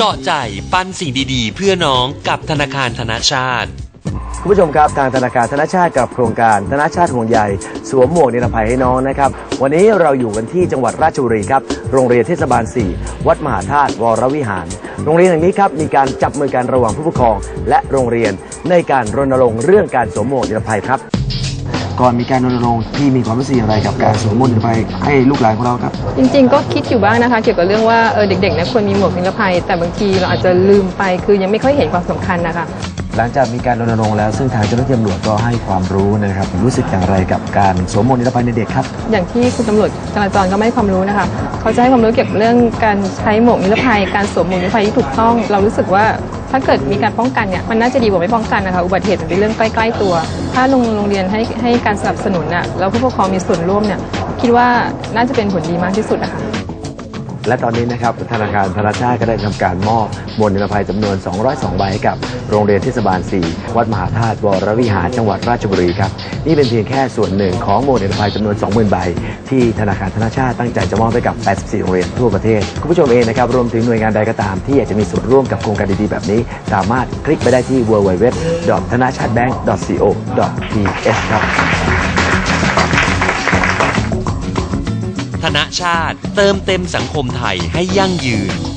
จาะใจปันสิ่งดีๆ เพื่อน้องกับธนาคารธนชาติ คุณผู้ชมครับทางธนาคารธนชาติกับโครงการธนชาติห่วงใยสวมหมวกนิรภัยให้น้องนะครับ วันนี้เราอยู่กันที่จังหวัดราชบุรีครับ โรงเรียนเทศบาล 4 วัดมหาธาตุวรวิหาร โรงเรียนแห่งนี้ครับมีการจับมือกันระหว่างผู้ปกครอง และโรงเรียนในการรณรงค์เรื่องการสวมหมวกนิรภัยครับ ก่อนมีการรณรงค์พี่มีความรู้สึกอย่างไรกับการสวมหมวกนิรภัยให้ลูกหลานของเราครับ จริงๆ ก็คิดอยู่บ้างนะคะ เกี่ยวกับเรื่องว่าเออเด็กๆเนี่ยควรมีหมวกนิรภัย แต่บางทีเราอาจจะลืมไปคือยังไม่ค่อยเห็นความสำคัญนะคะ หลังจากมีการรณรงค์แล้วซึ่งทางเจ้าหน้าที่ตำรวจก็ให้ความรู้นะครับรู้สึกอย่างไรกับการสวมหมวกนิรภัยในเด็กครับอย่างที่คุณตำรวจจราจรก็ไม่ให้ความรู้นะคะ เขาจะให้ความรู้เกี่ยวกับเรื่องการใช้หมวกนิรภัย การสวมหมวกนิรภัยที่ถูกต้อง เรารู้สึกว่า ถ้าเกิดมีการป้องกันเนี่ยมันน่าจะดีกว่าไม่ป้องกันนะคะอุบัติเหตุมันเป็นเรื่องใกล้ๆตัว ถ้าโรงงเรียนให้ให้การสนับสนุนน่ะแล้วผู้ปกครองมีส่วนร่วมเนี่ยคิดว่าน่าจะเป็นผลดีมากที่สุดนะคะ และตอนนี้นะครับธนาคารธนาชาติก็ได้ทำการมอบมวลนิรภัยจำนวน 202 ใบให้กับโรงเรียนเทศบาล 4 วัดมหาธาตุวรวิหารจังหวัดราชบุรีครับนี่เป็นเพียงแค่ส่วนหนึ่งของมวลนิรภัยจำนวน 20,000 ใบ ที่ธนาคารธนาชาติตั้งใจจะมอบให้กับ 84 โรงเรียนทั่วประเทศคุณผู้ชมเองนะครับรวมถึงหน่วยงานใดก็ตามที่อยากจะมีส่วนร่วมกับโครงการดีๆแบบนี้ สามารถคลิกไปได้ที่ www. ธนาชาติ bank. co. th ครับ ธนชาติ เติมเต็มสังคมไทยให้ยั่งยืน